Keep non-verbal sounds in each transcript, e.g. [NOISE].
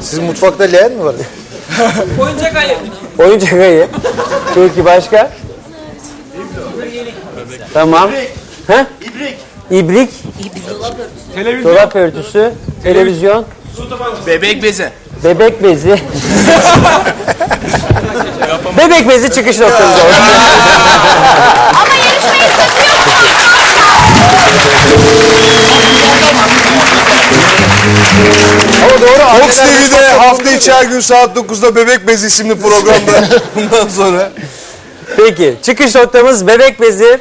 Sizin mutfakta leğen mi var? Oyuncak ayı. Oyuncak ayı. Peki başka? Tamam. Ha? İbrik. İbrik. Televizyon. Dolap örtüsü. Televizyon. Bebek bezi. Bebek bezi. Bebek bezi çıkış noktamız olsun. Ama yarışmayı satıyor doğru. Fox TV'de hafta içi her gün saat 9'da Bebek Bezi isimli programda [LAUGHS] bundan sonra. Peki çıkış noktamız bebek bezi.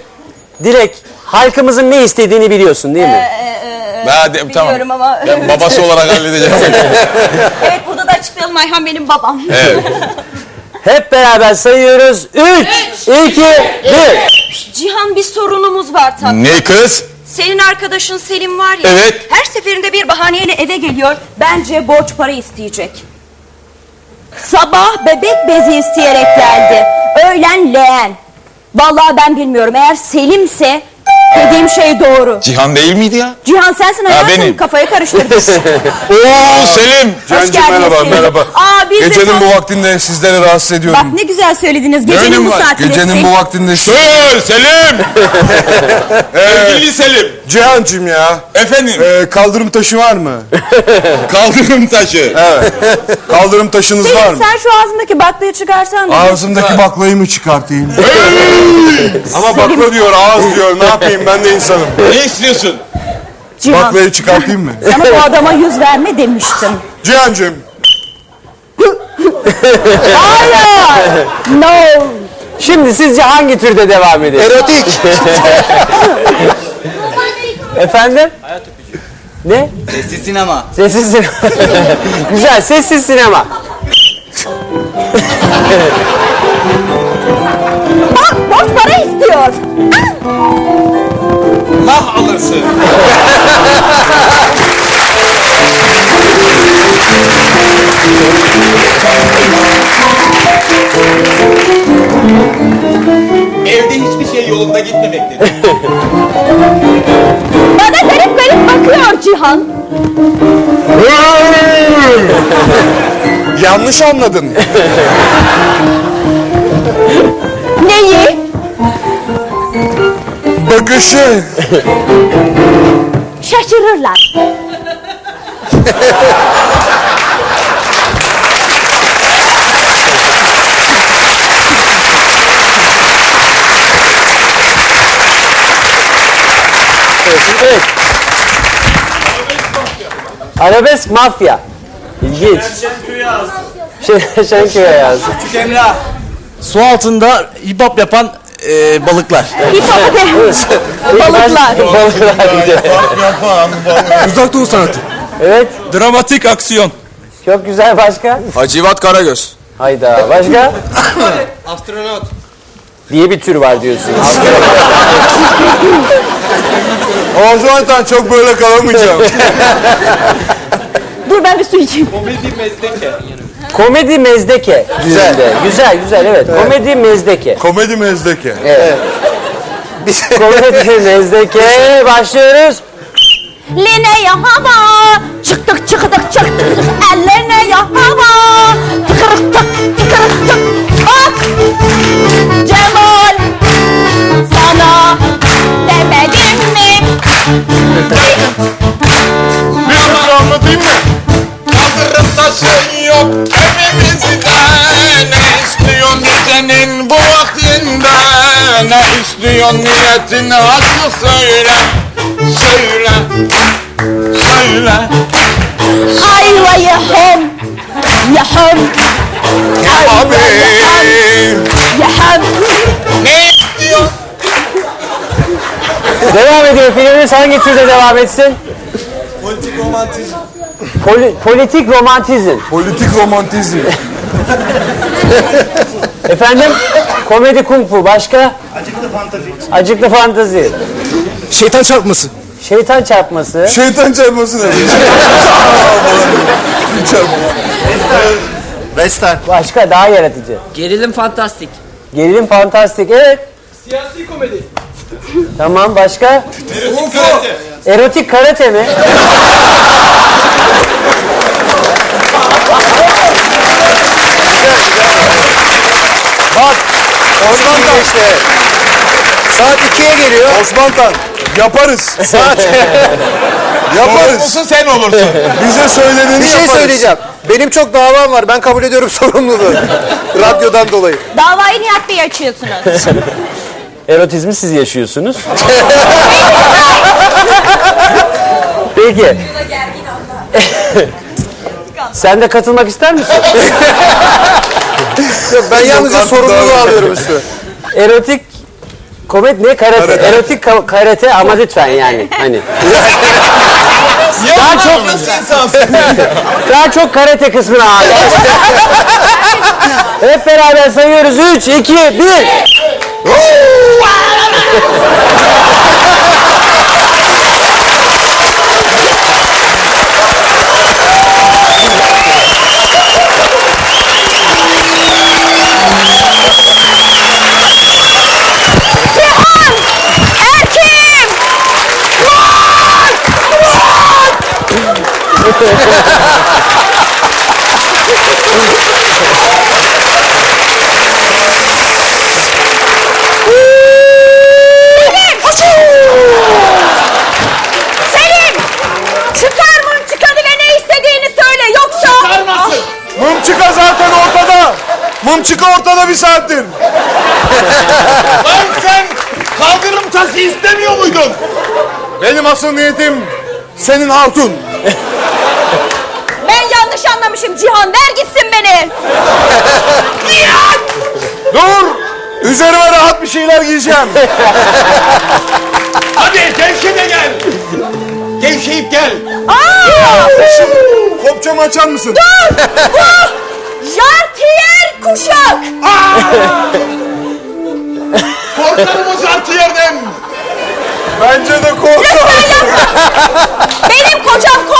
Dilek halkımızın ne istediğini biliyorsun değil mi? Ben de, tamam. Biliyorum ama. Ben babası olarak halledeceğim. [LAUGHS] evet burada da açıklayalım Ayhan benim babam. evet. Hep beraber sayıyoruz. 3, 2, 1. Cihan bir sorunumuz var tabii. Ne kız? Senin arkadaşın Selim var ya. Evet. Her seferinde bir bahaneyle eve geliyor. Bence borç para isteyecek. Sabah bebek bezi isteyerek geldi. Öğlen leğen. Vallahi ben bilmiyorum. Eğer Selim'se dediğim şey doğru. Cihan değil miydi ya? Cihan sensin hayatım. benim. Kafayı karıştırdın. [LAUGHS] Oo Selim. Cancım merhaba Selim. merhaba. Aa, biz de Gecenin tam- bu vaktinde sizleri rahatsız ediyorum. Bak ne güzel söylediniz. Gecenin önemi bu var? saatinde. Gecenin bu vaktinde Dur Selim. [LAUGHS] Sevgili Selim. Cihan'cım ya. Efendim. e, kaldırım taşı var mı? [LAUGHS] Kaldırım taşı. Kaldırım taşınız var mı? sen şu ağzındaki baklayı çıkarsan da. Ağzımdaki baklayı mı çıkartayım? [LAUGHS] Ama bakla diyor, ağız diyor. Ne yapayım ben de insanım. Ne istiyorsun? Cihan Baklayı çıkartayım mı? sana bu adama yüz verme demiştim. Cihan'cım Hayır. No. Şimdi sizce hangi türde devam edelim? Erotik. [LAUGHS] Efendim? Ne? Sessiz sinema. Sessiz sinema. [LAUGHS] Güzel, sessiz sinema. Bak borç para istiyor. Mah alırsın. Evde hiçbir şey yolunda gitmemektedir. [LAUGHS] Bana garip garip bakıyor Cihan. [LAUGHS] yanlış anladın. Neyi? Bakışı. Şaşırırlar. [LAUGHS] Evet. Arabesk mafya. İlginç. Şen- Şenköy'e yazdı. Emrah. Su altında hip hop yapan e, balıklar. Balıklar. [LAUGHS] Balıklar diye. Uzak Doğu sanatı. Evet. Dramatik aksiyon. Çok güzel başka. Hacivat Karagöz. Hayda. Başka? [LAUGHS] Astronot. diye bir tür var diyorsun. [LAUGHS] O zaman ben çok böyle kalamayacağım. Dur ben bir su içeyim. Komedi mezdeke. Güzel. Güzel güzel evet. Komedi mezdeke. Komedi mezdeke. [LAUGHS] Komedi mezdeke. Başlıyoruz. Line ya hava. Çıktık Ne istiyorsun niyetini açık söyle Söyle Söyle Ayvayı hem. Ya hem. Abi. Ya hem. Ne istiyorsun? Devam ediyor filmimiz hangi türde devam etsin? Politik romantizm. politik romantizm. Politik romantizm. [LAUGHS] Efendim? Komedi kung fu. Başka? Acıklı fantazi. Acıklı fantazi. Şeytan çarpması. Şeytan çarpması. Şeytan çarpması ne? Western. Başka daha yaratıcı. Gerilim fantastik. Gerilim fantastik. Evet. Siyasi komedi. Tamam başka? Erotik karate mi? İşte. Saat 2'ye geliyor. Osman Tan yaparız. Saat... [LAUGHS] Yaparız. Olsun sen olursun. Bize söylediğini bir şey yaparız. söyleyeceğim. Benim çok davam var. Ben kabul ediyorum [LAUGHS] sorumluluğu. Radyodan dolayı. Davayı Nihat Bey açıyorsunuz. [LAUGHS] Erotizmi siz yaşıyorsunuz. Peki. Sen de katılmak ister misin? Yok, ben yalnızca sorumluluğu alıyorum üstüne. Erotik komedi ne karate? Karate. Erotik ka- karate ama lütfen yani hani. daha çok [LAUGHS] daha çok karate kısmına ağırlık. [LAUGHS] Hep beraber sayıyoruz. 3 2 1. Selim! Çıkar mıntıkanı ve ne istediğini söyle yoksa... Mumçika zaten ortada. Mumçika ortada bir saattir. Lan sen kaldırım tası istemiyor muydun? Benim asıl niyetim senin hatun. Yanlış anlamışım Cihan ver gitsin beni. Dur. Üzerime rahat bir şeyler giyeceğim. [LAUGHS] Hadi gevşe de gel. Gevşeyip gel. Aa! Kopçamı açar mısın? Jartiyer kuşak. Korkarım o zartı yerden. Bence de korkma. Lütfen yapma. [LAUGHS] Benim kocam. Lütfen.